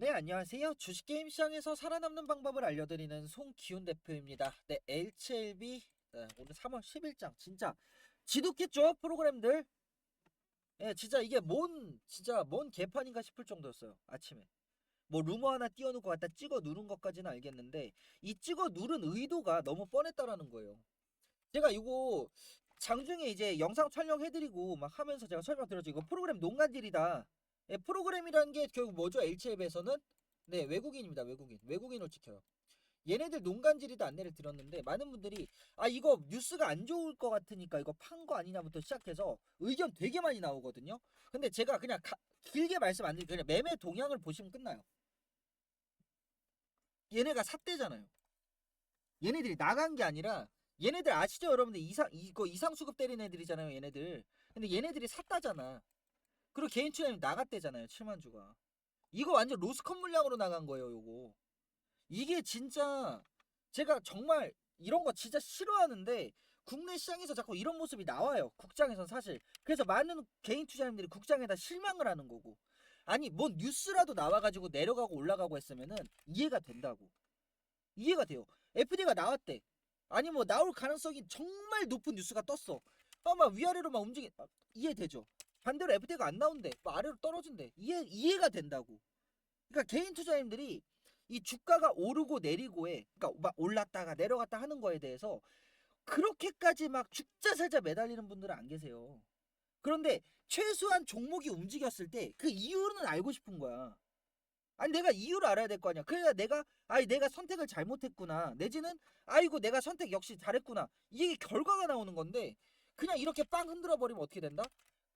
네, 안녕하세요. 주식게임 시장에서 살아남는 방법을 알려드리는 송기훈 대표입니다. 네, HLB 네, 오늘 3월 10일장 진짜 지독했죠 프로그램들. 예, 진짜 이게 뭔 진짜 뭔 개판인가 싶을 정도였어요 아침에. 뭐 루머 하나 띄워놓고 갖다 찍어 누른 것까지는 알겠는데 이 찍어 누른 의도가 너무 뻔했다라는 거예요. 제가 이거 장중에 이제 영상 촬영해드리고 막 하면서 제가 설명드렸죠. 이거 프로그램 농간질이다. 예, 프로그램이라는 게 결국 뭐죠? HL에서는 네 외국인입니다. 외국인 외국인을 지켜요. 얘네들 농간질이다 안내를 드렸는데 많은 분들이 아 이거 뉴스가 안 좋을 것 같으니까 이거 판 거 아니냐부터 시작해서 의견 되게 많이 나오거든요. 근데 제가 그냥 가- 길게 말씀 안 드리고 그냥 매매 동향을 보시면 끝나요. 얘네가 삿대잖아요. 얘네들이 나간 게 아니라 얘네들 아시죠 여러분들 이상 이거 이상 수급 때린 애들이잖아요 얘네들. 근데 얘네들이 샀다잖아. 그리고 개인 출연이 나갔대잖아요 7만 주가. 이거 완전 로스컷 물량으로 나간 거예요 요거. 이게 진짜 제가 정말 이런 거 진짜 싫어하는데 국내 시장에서 자꾸 이런 모습이 나와요. 국장에선 사실. 그래서 많은 개인 투자자님들이 국장에다 실망을 하는 거고. 아니 뭔 뉴스라도 나와가지고 내려가고 올라가고 했으면은 이해가 된다고. 이해가 돼요. FD가 나왔대. 아니 뭐 나올 가능성이 정말 높은 뉴스가 떴어. 아막 위아래로 막 움직이 아, 이해되죠. 반대로 FD가 안 나온대. 막 아래로 떨어진대. 이해 이해가 된다고. 그러니까 개인 투자자님들이 이 주가가 오르고 내리고에 그러니까 막 올랐다가 내려갔다 하는 거에 대해서 그렇게까지 막 죽자 살자 매달리는 분들은 안 계세요. 그런데 최소한 종목이 움직였을 때 그 이유는 알고 싶은 거야. 아니 내가 이유를 알아야 될 거 아니야. 그래야 내가 아니 내가 선택을 잘못했구나. 내지는 아이고 내가 선택 역시 잘했구나. 이게 결과가 나오는 건데 그냥 이렇게 빵 흔들어 버리면 어떻게 된다?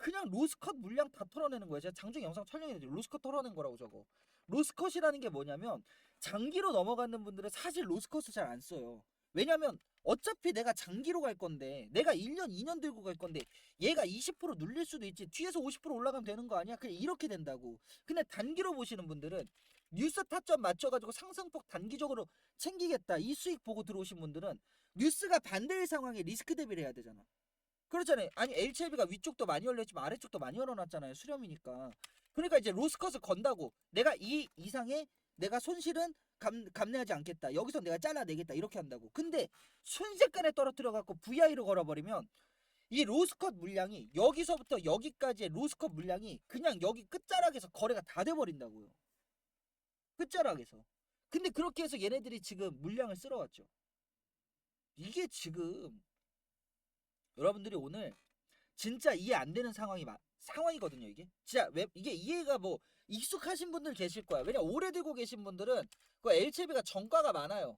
그냥 로스컷 물량 다 털어내는 거야. 제가 장중 영상 촬영했는데 로스컷 털어낸 거라고 저거. 로스컷이라는 게 뭐냐면 장기로 넘어가는 분들은 사실 로스컷을 잘 안 써요. 왜냐면 어차피 내가 장기로 갈 건데 내가 1년 2년 들고 갈 건데 얘가 20% 눌릴 수도 있지 뒤에서 50% 올라가면 되는 거 아니야? 그냥 이렇게 된다고. 근데 단기로 보시는 분들은 뉴스 타점 맞춰가지고 상승폭 단기적으로 챙기겠다 이 수익 보고 들어오신 분들은 뉴스가 반대의 상황에 리스크 대비를 해야 되잖아. 그렇잖아요. 아니 HLB가 위쪽도 많이 열렸지만 아래쪽도 많이 열어놨잖아요. 수렴이니까. 그러니까 이제 로스컷을 건다고 내가 이 이상의 내가 손실은 감, 감내하지 않겠다. 여기서 내가 잘라내겠다. 이렇게 한다고. 근데 순식간에 떨어뜨려 갖고 VI로 걸어버리면 이 로스컷 물량이 여기서부터 여기까지의 로스컷 물량이 그냥 여기 끝자락에서 거래가 다 돼버린다고요. 끝자락에서. 근데 그렇게 해서 얘네들이 지금 물량을 쓸어왔죠. 이게 지금 여러분들이 오늘 진짜 이해 안 되는 상황이 마, 상황이거든요 이게. 진짜 왜 이게 이해가 뭐 익숙하신 분들 계실 거야. 왜냐 오래 들고 계신 분들은 그 LCB가 정가가 많아요.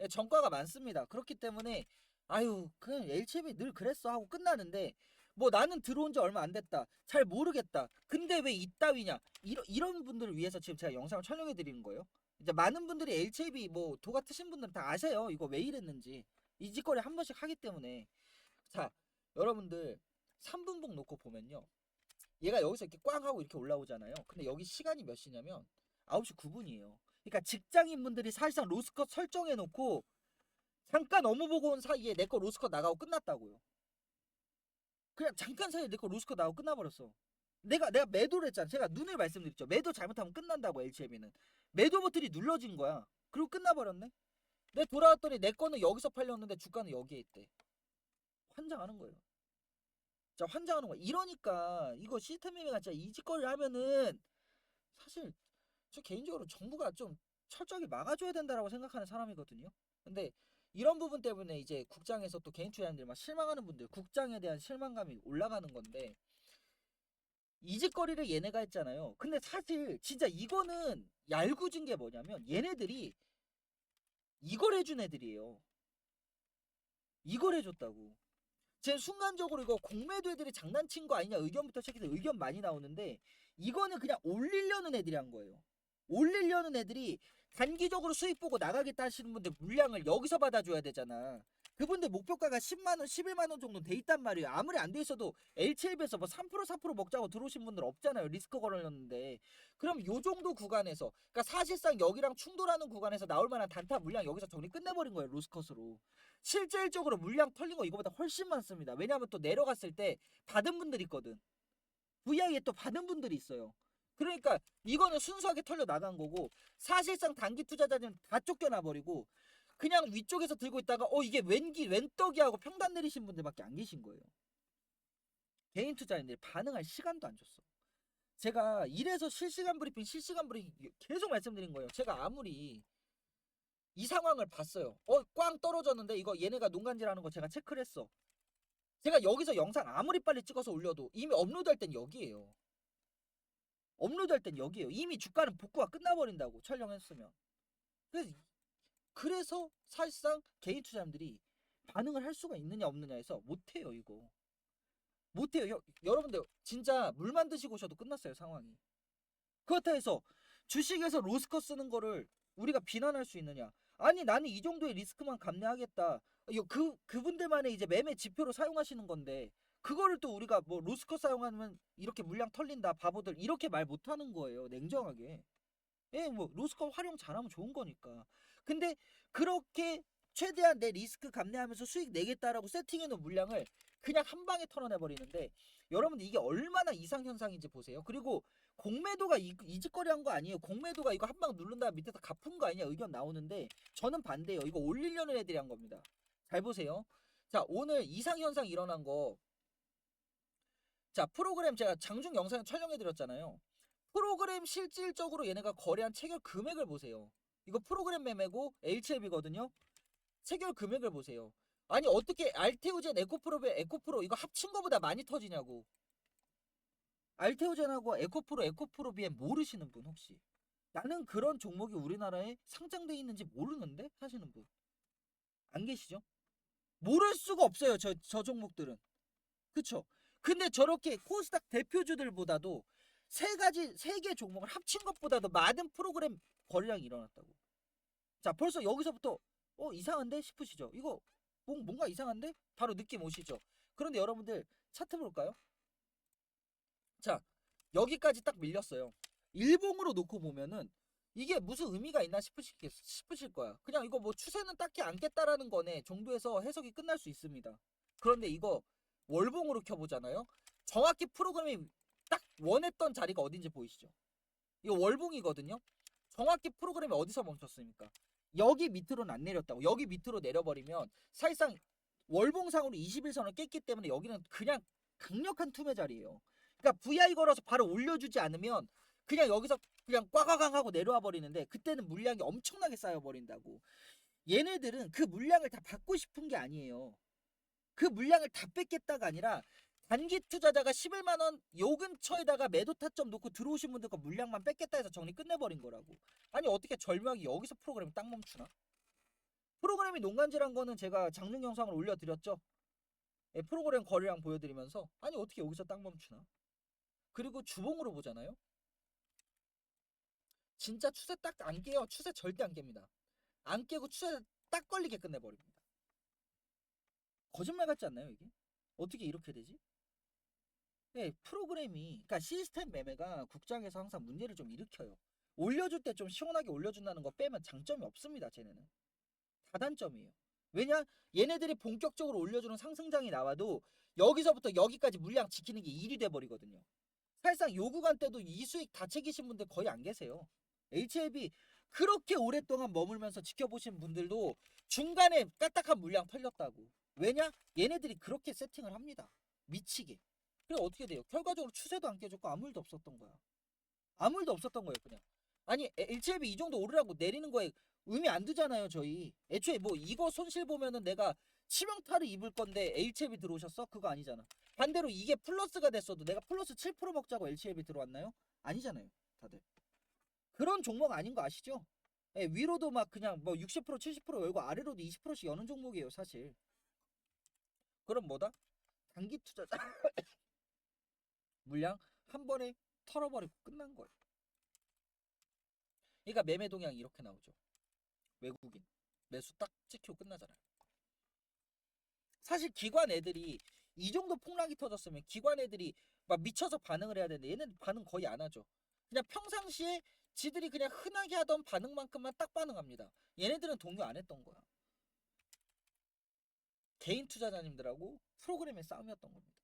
예, 정가가 많습니다. 그렇기 때문에 아유 그냥 LCB 늘 그랬어 하고 끝나는데 뭐 나는 들어온 지 얼마 안 됐다. 잘 모르겠다. 근데 왜 이따위냐? 이런 이런 분들을 위해서 지금 제가 영상을 촬영해 드리는 거예요. 이제 많은 분들이 LCB 뭐 도가 트신 분들은 다 아세요. 이거 왜 이랬는지. 이 짓거리 한 번씩 하기 때문에 자 여러분들 3분봉 놓고 보면요. 얘가 여기서 이렇게 꽝 하고 이렇게 올라오잖아요. 근데 여기 시간이 몇 시냐면 9시 9분이에요. 그러니까 직장인분들이 사실상 로스컷 설정해 놓고 잠깐 업무 보고 온 사이에 내 거 로스컷 나가고 끝났다고요. 그냥 잠깐 사이에 내 거 로스컷 나가고 끝나버렸어. 내가 내가 매도를 했잖아. 제가 눈을 말씀드렸죠. 매도 잘못하면 끝난다고 LCM에는. 매도 버튼이 눌러진 거야. 그리고 끝나버렸네. 내 돌아왔더니 내 거는 여기서 팔렸는데 주가는 여기에 있대. 환장하는 거예요. 자, 환장하는 거야. 이러니까 이거 시스템 매매가 진짜 이 짓거리를 하면은 사실 저 개인적으로 정부가 좀 철저하게 막아줘야 된다라고 생각하는 사람이거든요. 근데 이런 부분 때문에 이제 국장에서 또 개인 투자자들 막 실망하는 분들, 국장에 대한 실망감이 올라가는 건데 이 짓거리를 얘네가 했잖아요. 근데 사실 진짜 이거는 얄궂은 게 뭐냐면 얘네들이 이걸 해준 애들이에요. 이걸 해줬다고. 제 순간적으로 이거 공매도 애들이 장난친 거 아니냐 의견부터 시작해서 의견 많이 나오는데 이거는 그냥 올리려는 애들이 한 거예요. 올리려는 애들이 단기적으로 수익 보고 나가겠다 하시는 분들 물량을 여기서 받아줘야 되잖아. 그분들 목표가가 10만 원, 11만 원 정도 돼 있단 말이에요. 아무리 안 돼 있어도 LCLB에서 뭐 3% 4% 먹자고 들어오신 분들 없잖아요. 리스크 걸었는데. 그럼 요 정도 구간에서 그러니까 사실상 여기랑 충돌하는 구간에서 나올 만한 단타 물량 여기서 정리 끝내버린 거예요. 로스컷으로. 실질적으로 물량 털린 거 이거보다 훨씬 많습니다. 왜냐하면 또 내려갔을 때 받은 분들이 있거든. VI에 또 받은 분들이 있어요. 그러니까 이거는 순수하게 털려 나간 거고 사실상 단기 투자자들은 다 쫓겨나 버리고 그냥 위쪽에서 들고 있다가 어 이게 웬기 웬떡이 하고 평단 내리신 분들밖에 안 계신 거예요. 개인 투자인들 반응할 시간도 안 줬어. 제가 이래서 실시간 브리핑 실시간 브리핑 계속 말씀드린 거예요. 제가 아무리 이 상황을 봤어요. 어 꽝 떨어졌는데 이거 얘네가 농간질하는 거 제가 체크를 했어. 제가 여기서 영상 아무리 빨리 찍어서 올려도 이미 업로드할 땐 여기에요. 업로드할 땐 여기에요. 이미 주가는 복구가 끝나버린다고 촬영했으면. 그래서 그래서 사실상 개인 투자자들이 반응을 할 수가 있느냐 없느냐에서 못해요 이거. 못해요. 여, 여러분들 진짜 물만 드시고 오셔도 끝났어요 상황이. 그렇다 해서 주식에서 로스커 쓰는 거를 우리가 비난할 수 있느냐? 아니 나는 이 정도의 리스크만 감내하겠다. 그 그분들만의 이제 매매 지표로 사용하시는 건데 그거를 또 우리가 뭐 로스커 사용하면 이렇게 물량 털린다 바보들 이렇게 말 못하는 거예요 냉정하게. 예, 뭐 로스커 활용 잘하면 좋은 거니까. 근데 그렇게 최대한 내 리스크 감내하면서 수익 내겠다라고 세팅해 놓은 물량을 그냥 한 방에 털어내 버리는데 여러분들 이게 얼마나 이상 현상인지 보세요. 그리고 공매도가 이, 이직거리한 거 아니에요. 공매도가 이거 한 방 누른다 밑에서 갚은 거 아니냐 의견 나오는데 저는 반대예요. 이거 올리려는 애들이 한 겁니다. 잘 보세요. 자 오늘 이상 현상 일어난 거. 자 프로그램 제가 장중 영상 촬영해 드렸잖아요. 프로그램 실질적으로 얘네가 거래한 체결 금액을 보세요. 이거 프로그램 매매고 HLB거든요. 체결 금액을 보세요. 아니 어떻게 알테오젠 에코프로베 에코프로 이거 합친 거보다 많이 터지냐고. 알테오젠하고 에코프로 에코프로비엔 모르시는 분 혹시? 나는 그런 종목이 우리나라에 상장돼 있는지 모르는데 하시는 분. 안 계시죠? 모를 수가 없어요. 저, 저 종목들은. 그쵸? 근데 저렇게 코스닥 대표주들보다도 세 가지, 세 개 종목을 합친 것보다도 많은 프로그램 거래량이 일어났다고. 자, 벌써 여기서부터, 어, 이상한데? 싶으시죠? 이거, 뭔- 뭔가 이상한데? 바로 느낌 오시죠? 그런데 여러분들, 차트 볼까요? 자, 여기까지 딱 밀렸어요. 일봉으로 놓고 보면은, 이게 무슨 의미가 있나 싶으실, 싶으실 거야. 그냥 이거 뭐 추세는 딱히 않겠다라는 거네 정도에서 해석이 끝날 수 있습니다. 그런데 이거 월봉으로 켜보잖아요. 정확히 프로그램이 딱 원했던 자리가 어딘지 보이시죠? 이거 월봉이거든요. 정확히 프로그램이 어디서 멈췄습니까? 여기 밑으로는 안 내렸다고. 여기 밑으로 내려버리면 사실상 월봉상으로 21선을 깼기 때문에 여기는 그냥 강력한 투매 자리예요. 그러니까 VI 걸어서 바로 올려주지 않으면 그냥 여기서 그냥 꽉꽉꽉 하고 내려와 버리는데 그때는 물량이 엄청나게 쌓여 버린다고. 얘네들은 그 물량을 다 받고 싶은 게 아니에요. 그 물량을 다 뺏겠다가 아니라 단기 투자자가 11만 원요 근처에다가 매도 타점 놓고 들어오신 분들 거 물량만 뺏겠다 해서 정리 끝내버린 거라고. 아니 어떻게 절묘하게 여기서 프로그램이 딱 멈추나? 프로그램이 농간질한 거는 제가 장중 영상을 올려드렸죠. 예, 프로그램 거래량 보여드리면서 아니 어떻게 여기서 딱 멈추나? 그리고 주봉으로 보잖아요. 진짜 추세 딱 안 깨요. 추세 절대 안 깹니다. 안 깨고 추세 딱 걸리게 끝내버립니다. 거짓말 같지 않나요 이게? 어떻게 이렇게 되지? 네, 프로그램이 그러니까 시스템 매매가 국장에서 항상 문제를 좀 일으켜요. 올려줄 때 좀 시원하게 올려준다는 거 빼면 장점이 없습니다. 쟤네는 다단점이에요. 왜냐? 얘네들이 본격적으로 올려주는 상승장이 나와도 여기서부터 여기까지 물량 지키는 게 일이 돼버리거든요. 사실상 요 구간 때도 이 수익 다 챙기신 분들 거의 안 계세요. HLB 그렇게 오랫동안 머물면서 지켜보신 분들도 중간에 까딱한 물량 털렸다고. 왜냐? 얘네들이 그렇게 세팅을 합니다. 미치게. 그래 어떻게 돼요? 결과적으로 추세도 안 깨졌고 아무 일도 없었던 거야. 아무 일도 없었던 거예요, 그냥. 아니, HLB 이 정도 오르라고 내리는 거에 의미 안 두잖아요, 저희. 애초에 뭐 이거 손실 보면은 내가 치명타를 입을 건데 HLB 들어오셨어? 그거 아니잖아. 반대로 이게 플러스가 됐어도 내가 플러스 7% 먹자고 HLB 들어왔나요? 아니잖아요, 다들. 그런 종목 아닌 거 아시죠? 예, 위로도 막 그냥 뭐 60% 70% 열고 아래로도 20%씩 여는 종목이에요, 사실. 그럼 뭐다? 단기 투자자 물량 한 번에 털어버리고 끝난 거예요. 그러니까 매매 동향이 이렇게 나오죠. 외국인 매수 딱 찍히고 끝나잖아요. 사실 기관 애들이 이 정도 폭락이 터졌으면 기관 애들이 막 미쳐서 반응을 해야 되는데 얘는 반응 거의 안 하죠. 그냥 평상시에 지들이 그냥 흔하게 하던 반응만큼만 딱 반응합니다. 얘네들은 동요 안 했던 거야. 개인 투자자님들하고 프로그램의 싸움이었던 겁니다.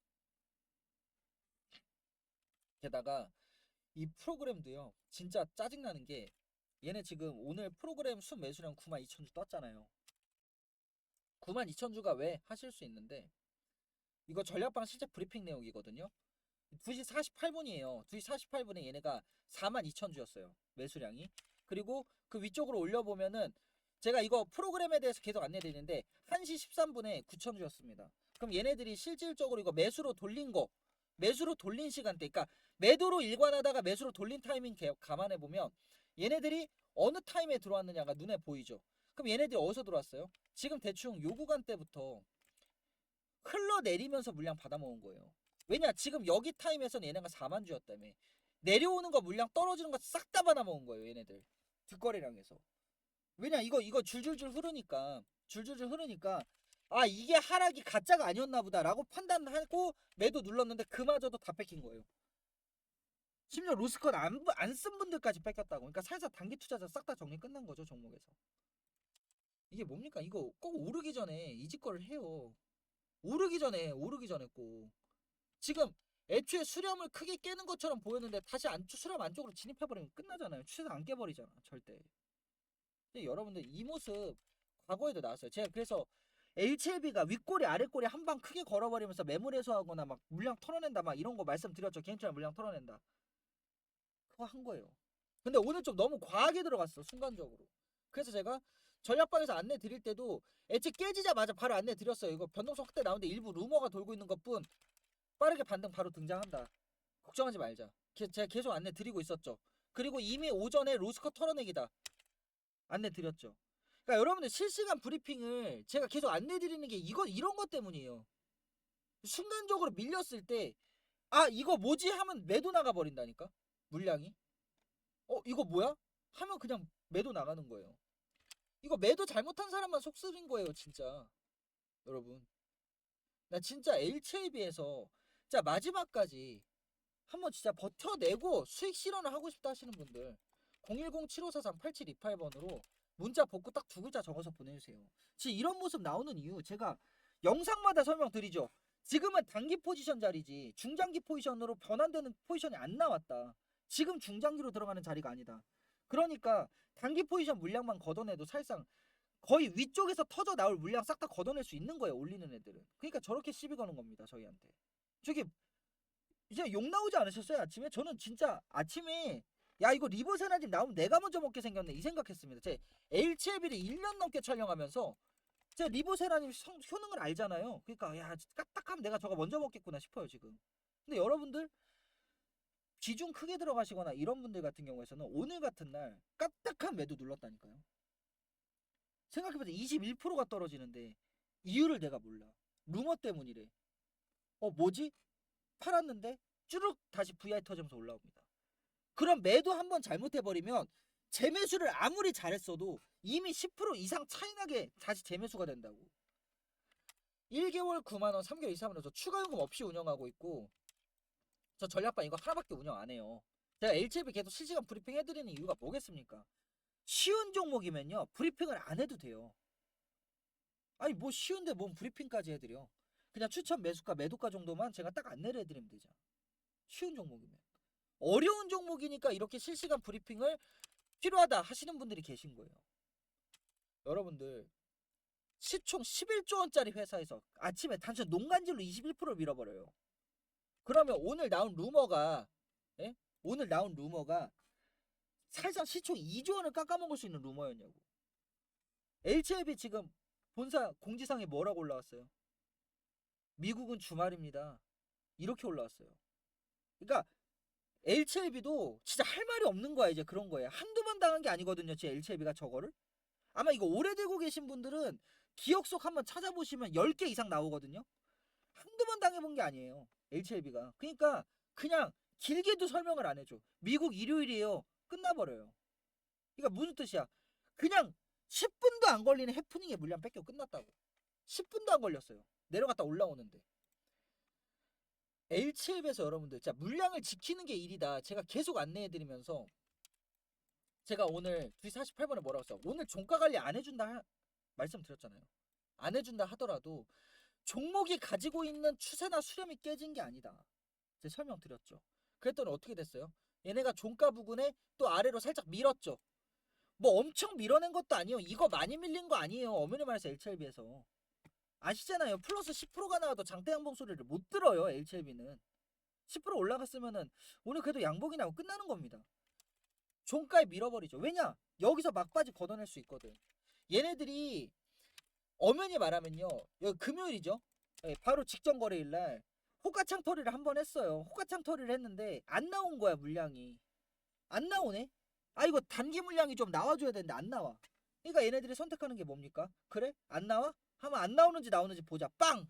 게다가 이 프로그램도요. 진짜 짜증나는 게 얘네 지금 오늘 프로그램 순 매수량 92,000주 떴잖아요. 92,000주가 왜 하실 수 있는데 이거 전략방 실제 브리핑 내용이거든요. 2시 48분이에요. 2시 48분에 얘네가 42,000주였어요. 매수량이. 그리고 그 위쪽으로 올려보면은 제가 이거 프로그램에 대해서 계속 안내드리는데 1시 13분에 9,000주였습니다. 그럼 얘네들이 실질적으로 이거 매수로 돌린 거 매수로 돌린 시간대 그러니까 매도로 일관하다가 매수로 돌린 타이밍 개- 감안해 보면 얘네들이 어느 타임에 들어왔느냐가 눈에 보이죠. 그럼 얘네들이 어디서 들어왔어요? 지금 대충 요 구간 때부터 흘러내리면서 물량 받아먹은 거예요. 왜냐 지금 여기 타임에서는 얘네가 4만 주였다며 내려오는 거 물량 떨어지는 거 싹 다 받아먹은 거예요 얘네들 뒷거래량에서 왜냐 이거 이거 줄줄줄 흐르니까 줄줄줄 흐르니까 아 이게 하락이 가짜가 아니었나 보다라고 판단하고 매도 눌렀는데 그마저도 다 뺏긴 거예요 심지어 로스컷 안안 쓴 분들까지 뺏겼다고 그러니까 살살 단기 투자자 싹 다 정리 끝난 거죠 종목에서 이게 뭡니까 이거 꼭 오르기 전에 이직거를 해요 오르기 전에 오르기 전에 꼭 지금 애초에 수렴을 크게 깨는 것처럼 보였는데 다시 안쪽 수렴 안쪽으로 진입해버리면 끝나잖아요. 추세 안 깨버리잖아 절대. 근데 여러분들 이 모습 과거에도 나왔어요. 제가 그래서 HLB가 윗꼬리 아랫꼬리 한 방 크게 걸어버리면서 매물 해소하거나 막 물량 털어낸다 막 이런 거 말씀드렸죠. 개인적인 물량 털어낸다. 그거 한 거예요. 근데 오늘 좀 너무 과하게 들어갔어 순간적으로. 그래서 제가 전략방에서 안내 드릴 때도 애초에 깨지자마자 바로 안내 드렸어요. 이거 변동성 확대 나오는데 일부 루머가 돌고 있는 것뿐 빠르게 반등 바로 등장한다. 걱정하지 말자. 게- 제가 계속 안내 드리고 있었죠. 그리고 이미 오전에 로스컷 털어내기다. 안내 드렸죠. 그러니까 여러분들 실시간 브리핑을 제가 계속 안내 드리는 게 이거 이런 것 때문이에요. 순간적으로 밀렸을 때 아 이거 뭐지 하면 매도 나가 버린다니까 물량이. 어 이거 뭐야? 하면 그냥 매도 나가는 거예요. 이거 매도 잘못한 사람만 속 쓰린 거예요 진짜. 여러분. 나 진짜 HLB에서 자 마지막까지 한번 진짜 버텨내고 수익 실현을 하고 싶다 하시는 분들 010-7543-8728번으로 문자 복구 딱 두 글자 적어서 보내주세요. 지금 이런 모습 나오는 이유 제가 영상마다 설명드리죠. 지금은 단기 포지션 자리지 중장기 포지션으로 변환되는 포지션이 안 나왔다. 지금 중장기로 들어가는 자리가 아니다. 그러니까 단기 포지션 물량만 걷어내도 사실상 거의 위쪽에서 터져 나올 물량 싹 다 걷어낼 수 있는 거예요. 올리는 애들은. 그러니까 저렇게 시비 거는 겁니다. 저희한테. 저기 이제 욕 나오지 않으셨어요? 아침에? 저는 진짜 아침에 야 이거 리버세나집 나오면 내가 먼저 먹게 생겼네 이 생각했습니다. 제 HLB를 1년 넘게 촬영하면서 제 리버세라님 성, 효능을 알잖아요. 그러니까 야 까딱하면 내가 저거 먼저 먹겠구나 싶어요 지금. 근데 여러분들 비중 크게 들어가시거나 이런 분들 같은 경우에서는 오늘 같은 날 까딱한 매도 눌렀다니까요. 생각해보자 21%가 떨어지는데 이유를 내가 몰라. 루머 때문이래. 어 뭐지? 팔았는데 쭈룩 다시 VI 터지면서 올라옵니다. 그럼 매도 한 번 잘못해버리면 재매수를 아무리 잘했어도 이미 10% 이상 차이나게 다시 재매수가 된다고. 1개월 9만원, 3개월 2만원 저 추가요금 없이 운영하고 있고 저 전략반 이거 하나밖에 운영 안 해요. 제가 HLB 계속 실시간 브리핑 해드리는 이유가 뭐겠습니까? 쉬운 종목이면요 브리핑을 안 해도 돼요. 아니 뭐 쉬운데 뭔 브리핑까지 해드려. 그냥 추천 매수가 매도가 정도만 제가 딱 안내를 해드리면 되죠. 쉬운 종목이면. 어려운 종목이니까 이렇게 실시간 브리핑을 필요하다 하시는 분들이 계신 거예요. 여러분들 시총 11조 원짜리 회사에서 아침에 단순 농간질로 21% 밀어버려요. 그러면 오늘 나온 루머가 예? 오늘 나온 루머가 사실상 시총 2조 원을 깎아먹을 수 있는 루머였냐고. HLB 지금 본사 공지사항에 뭐라고 올라왔어요? 미국은 주말입니다. 이렇게 올라왔어요. 그러니까 HLB도 진짜 할 말이 없는 거야 이제 그런 거예요. 한두 번 당한 게 아니거든요. 제 HLB가 저거를. 아마 이거 오래 들고 계신 분들은 기억 속 한번 찾아보시면 10개 이상 나오거든요. 한두 번 당해본 게 아니에요. HLB가. 그러니까 그냥 길게도 설명을 안 해줘. 미국 일요일이에요. 끝나버려요. 그러니까 무슨 뜻이야? 그냥 10분도 안 걸리는 해프닝에 물량 뺏겨 끝났다고. 10분도 안 걸렸어요. 내려갔다 올라오는데. L7에서 여러분들 자 물량을 지키는 게 일이다. 제가 계속 안내해드리면서 제가 오늘 2시 48분에 뭐라고 했어? 오늘 종가 관리 안 해준다 하- 말씀드렸잖아요. 안 해준다 하더라도 종목이 가지고 있는 추세나 수렴이 깨진 게 아니다. 제가 설명드렸죠. 그랬더니 어떻게 됐어요? 얘네가 종가 부근에 또 아래로 살짝 밀었죠. 뭐 엄청 밀어낸 것도 아니에요. 이거 많이 밀린 거 아니에요. 어머니 말해서 HLB에서. 아시잖아요. 플러스 10%가 나와도 장대 양봉 소리를 못 들어요. HLB는. 10% 올라갔으면은 오늘 그래도 양봉이 나고 끝나는 겁니다. 종가에 밀어버리죠. 왜냐? 여기서 막바지 걷어낼 수 있거든. 얘네들이 엄연히 말하면요. 여기 금요일이죠. 예, 바로 직전 거래일 날 호가창 터리를 한 번 했어요. 호가창 터리를 했는데 안 나온 거야 물량이. 안 나오네. 아 이거 단기 물량이 좀 나와줘야 되는데 안 나와. 그러니까 얘네들이 선택하는 게 뭡니까? 그래? 안 나와? 하면 안 나오는지 나오는지 보자. 빵!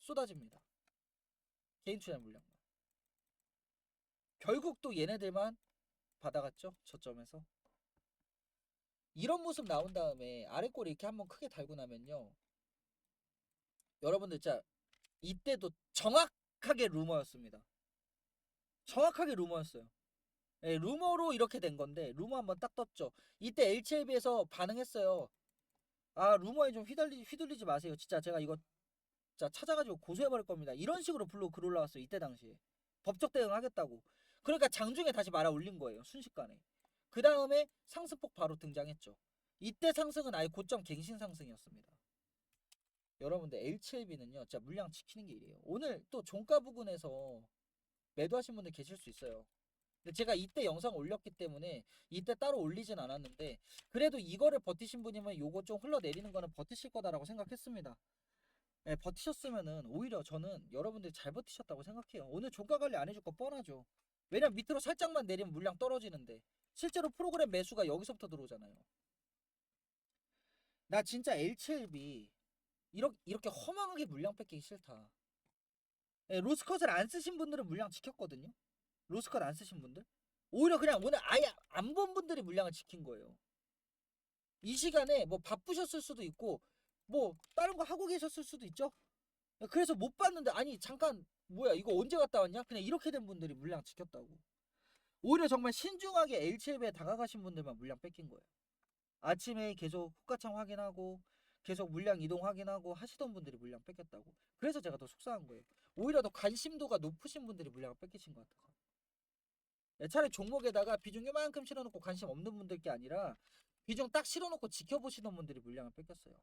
쏟아집니다. 개인 투자 물량만. 결국 또 얘네들만 받아갔죠. 저점에서. 이런 모습 나온 다음에 아래 꼬리 이렇게 한번 크게 달고 나면요. 여러분들 진짜 이때도 정확하게 루머였습니다. 정확하게 루머였어요. 예, 루머로 이렇게 된 건데 루머 한번 딱 떴죠. 이때 HLB에서 반응했어요. 아 루머에 좀 휘둘리, 휘둘리지 마세요. 진짜 제가 이거 진짜 찾아가지고 고소해버릴 겁니다. 이런 식으로 블로그 글 올라왔어요. 이때 당시에. 법적 대응하겠다고. 그러니까 장중에 다시 말아 올린 거예요. 순식간에. 그 다음에 상승폭 바로 등장했죠. 이때 상승은 아예 고점 갱신 상승이었습니다. 여러분들 L7B는요, 진짜 물량 지키는 게 이래요. 오늘 또 종가 부근에서 매도하신 분들 계실 수 있어요. 제가 이때 영상 올렸기 때문에 이때 따로 올리진 않았는데 그래도 이거를 버티신 분이면 요거 좀 흘러내리는 거는 버티실 거다라고 생각했습니다. 네, 버티셨으면은 오히려 저는 여러분들이 잘 버티셨다고 생각해요. 오늘 종가 관리 안 해줄 거 뻔하죠. 왜냐면 밑으로 살짝만 내리면 물량 떨어지는데 실제로 프로그램 매수가 여기서부터 들어오잖아요. 나 진짜 L7B 이렇게, 이렇게 허망하게 물량 뺏기기 싫다. 예, 로스컷을 안 쓰신 분들은 물량 지켰거든요. 로스컷 안 쓰신 분들. 오히려 그냥 오늘 아예 안 본 분들이 물량을 지킨 거예요. 이 시간에 뭐 바쁘셨을 수도 있고 뭐 다른 거 하고 계셨을 수도 있죠. 그래서 못 봤는데 아니 잠깐 뭐야 이거 언제 갔다 왔냐? 그냥 이렇게 된 분들이 물량 지켰다고. 오히려 정말 신중하게 L7배에 다가가신 분들만 물량 뺏긴 거예요. 아침에 계속 호가창 확인하고 계속 물량 이동 확인하고 하시던 분들이 물량 뺏겼다고. 그래서 제가 더 속상한 거예요. 오히려 더 관심도가 높으신 분들이 물량을 뺏기신 것 같아요. 예, 차라리 종목에다가 비중 요만큼 실어놓고 관심 없는 분들 게 아니라 비중 딱 실어놓고 지켜보시던 분들이 물량을 뺏겼어요.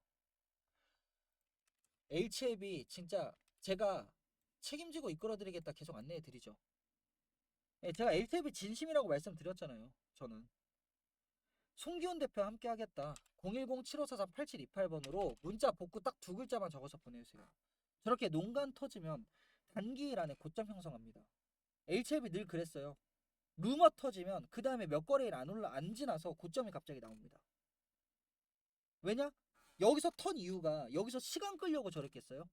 HLB 진짜 제가 책임지고 이끌어드리겠다 계속 안내해드리죠. 예, 제가 HLB 진심이라고 말씀드렸잖아요. 저는. 송기훈 대표 함께 하겠다. 010-7543-8728번으로 문자 복구 딱 두 글자만 적어서 보내주세요. 저렇게 농간 터지면 단기일 안에 고점 형성합니다. HLB 늘 그랬어요. 루머 터지면 그 다음에 몇 거래일 안 올라 안 지나서 고점이 갑자기 나옵니다. 왜냐? 여기서 턴 이유가 여기서 시간 끌려고 저랬겠어요?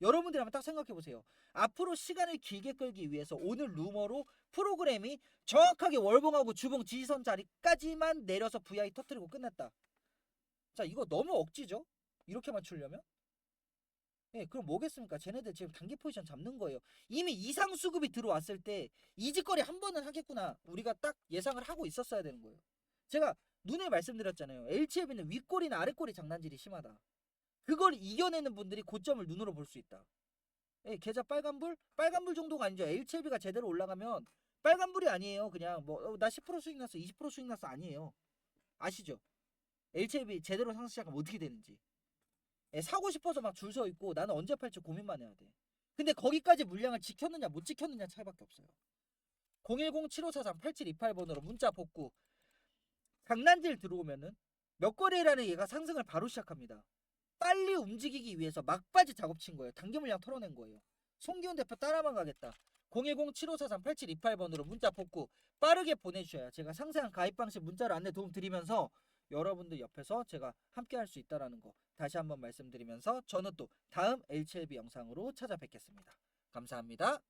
여러분들이 한번 딱 생각해 보세요. 앞으로 시간을 길게 끌기 위해서 오늘 루머로 프로그램이 정확하게 월봉하고 주봉 지지선 자리까지만 내려서 VI 터트리고 끝냈다. 자, 이거 너무 억지죠? 이렇게 맞추려면? 예, 그럼 뭐겠습니까? 쟤네들 지금 단기 포지션 잡는 거예요. 이미 이상 수급이 들어왔을 때 이직거리 한 번은 하겠구나. 우리가 딱 예상을 하고 있었어야 되는 거예요. 제가 눈에 말씀드렸잖아요. LCLB는 윗골이나 아랫골이 장난질이 심하다. 그걸 이겨내는 분들이 고점을 눈으로 볼 수 있다. 예, 계좌 빨간불? 빨간불 정도가 아니죠. LCLB가 제대로 올라가면 빨간불이 아니에요. 그냥 뭐 나 10% 수익 났어, 20% 수익 났어 아니에요. 아시죠? LCLB 제대로 상승 시작하면 어떻게 되는지. 예, 사고 싶어서 막 줄 서 있고 나는 언제 팔지 고민만 해야 돼. 근데 거기까지 물량을 지켰느냐 못 지켰느냐 차이밖에 없어요. 010-7543-8728번으로 문자 복구. 장난질 들어오면은 몇 거래라는 얘가 상승을 바로 시작합니다. 빨리 움직이기 위해서 막바지 작업친 거예요. 단기 물량 털어낸 거예요. 송기훈 대표 따라만 가겠다. 010-7543-8728번으로 문자 복구 빠르게 보내주셔야 제가 상세한 가입 방식 문자로 안내 도움 드리면서 여러분들 옆에서 제가 함께 할 수 있다라는 거 다시 한번 말씀드리면서 저는 또 다음 HLB 영상으로 찾아뵙겠습니다. 감사합니다.